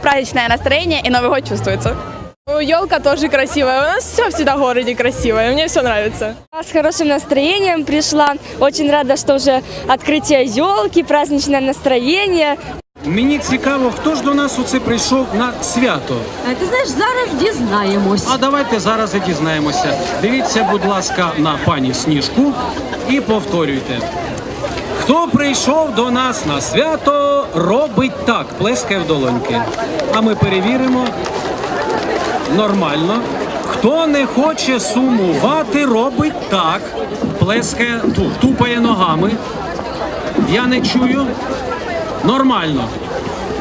Праздничное настроение и Новый год чувствуется. Елка тоже красивая. У нас все всегда в городе красивое. Мне все нравится. С хорошим настроением пришла. Очень рада, что уже открытие елки, праздничное настроение. Мені цікаво, хто ж до нас оце прийшов на свято. А ти знаєш, зараз дізнаємось. А давайте зараз і дізнаємося. Дивіться, будь ласка, на пані Сніжку і повторюйте. Хто прийшов до нас на свято, робить так, плескає в долоньки. А ми перевіримо. Нормально. Хто не хоче сумувати, робить так. Плескає, ту- тупає ногами. Я не чую. Нормально.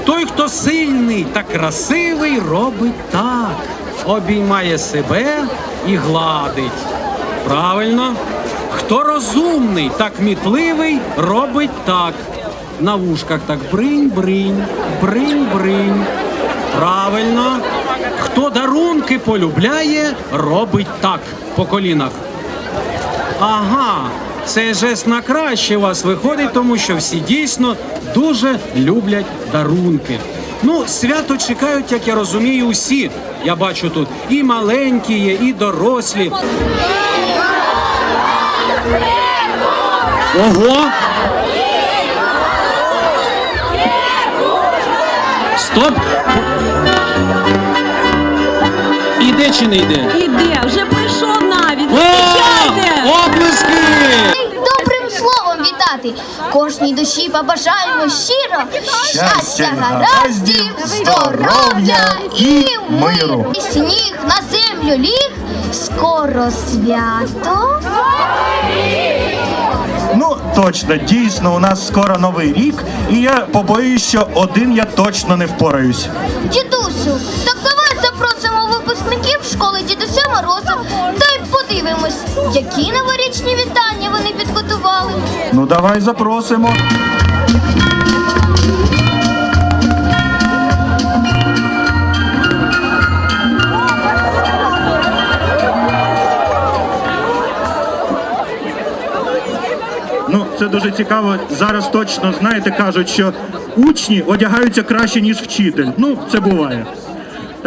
Той, хто сильний та красивий, робить так. Обіймає себе і гладить. Правильно. Хто розумний та кмітливий, робить так. На вушках так бринь-бринь, бринь-бринь. Правильно. Хто дарунки полюбляє, робить так по колінах. Ага, цей жест на краще вас виходить, тому що всі дійсно дуже люблять дарунки. Ну, свято чекають, як я розумію, усі. Я бачу тут і маленькі і дорослі. Ого! Стоп! Іде чи не йде? Іде, вже словом. Кожній душі побажаємо щиро щастя, гараздів, здоров'я і миру. І сніг на землю ліг, скоро свято. Ну точно, дійсно, у нас скоро новий рік, і я побоююсь, що один я точно не впораюсь. Дідусю, так давай запросимо випускників школи дідуся Мороза та й подивимось, які новорічні вітання вони підготували. Ну давай запросимо. Ну, це дуже цікаво. Зараз точно знаєте, кажуть, що учні одягаються краще, ніж вчитель. Ну, це буває.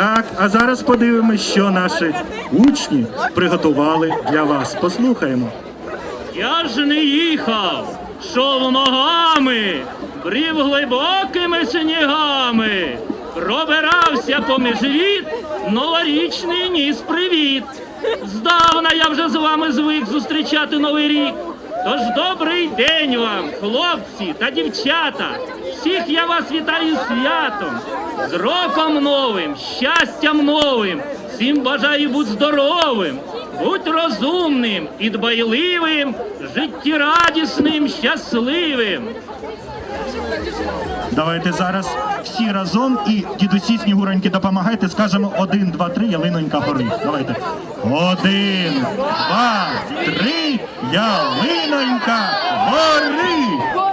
Так, а зараз подивимось, що наші учні приготували для вас. Послухаємо. Я ж не їхав, шов ногами, брів глибокими снігами, пробирався поміж віт, новорічний ніс привіт. Здавна я вже з вами звик зустрічати новий рік. Тож добрий день вам, хлопці та дівчата. Всіх я вас вітаю святом, з роком новим, щастям новим. Всім бажаю бути здоровим, будь розумним і дбайливим, життєрадісним, щасливим. Давайте зараз всі разом і дідусі снігуреньки допомагайте. Скажемо один, два, три, ялинонька гори. Давайте. Один, два, три, ялинонька гори.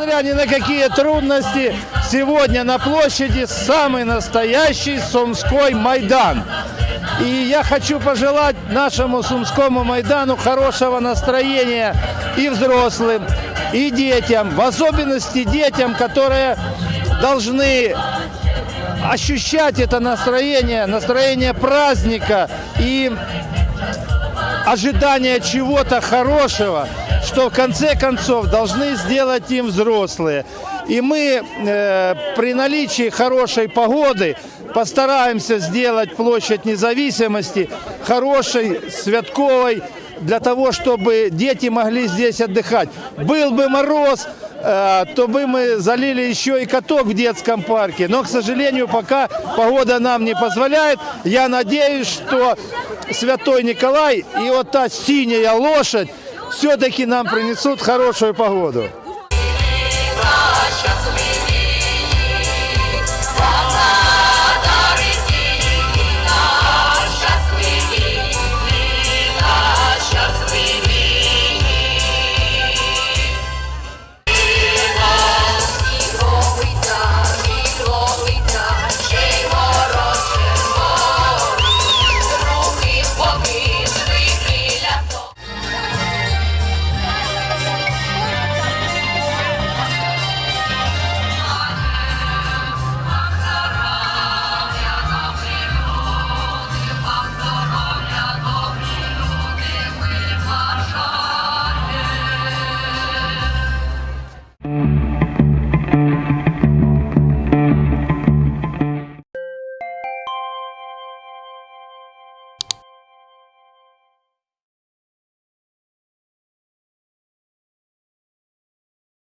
Несмотря ни на какие трудности, сегодня на площади самый настоящий Сумской Майдан. И я хочу пожелать нашему Сумскому Майдану хорошего настроения и взрослым, и детям, в особенности детям, которые должны ощущать это настроение, настроение праздника и ожидание чего-то хорошего, что в конце концов должны сделать им взрослые. И мы э, при наличии хорошей погоды постараемся сделать площадь независимости хорошей, святковой, для того, чтобы дети могли здесь отдыхать. Был бы мороз, э, то бы мы залили еще и каток в детском парке. Но, к сожалению, пока погода нам не позволяет. Я надеюсь, что Святой Николай и вот та синяя лошадь все-таки нам принесут хорошую погоду.